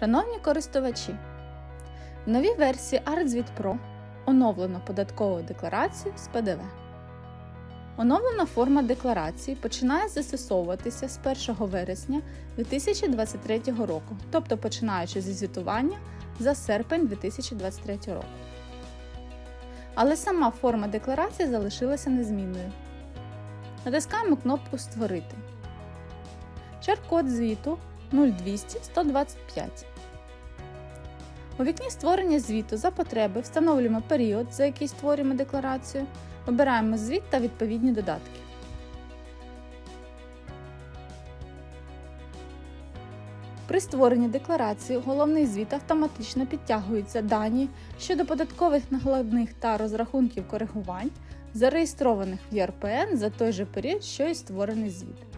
Шановні користувачі, в новій версії ArtZvit Pro оновлено податкову декларацію з ПДВ. Оновлена форма декларації починає застосовуватися з 1 вересня 2023 року, тобто починаючи зі звітування за серпень 2023 року. Але сама форма декларації залишилася незмінною. Натискаємо кнопку Створити. Шар-код звіту 0200 125. У вікні створення звіту за потреби встановлюємо період, за який створюємо декларацію, обираємо звіт та відповідні додатки. При створенні декларації головний звіт автоматично підтягуються дані щодо податкових накладних та розрахунків коригувань, зареєстрованих в ЄРПН за той же період, що і створений звіт.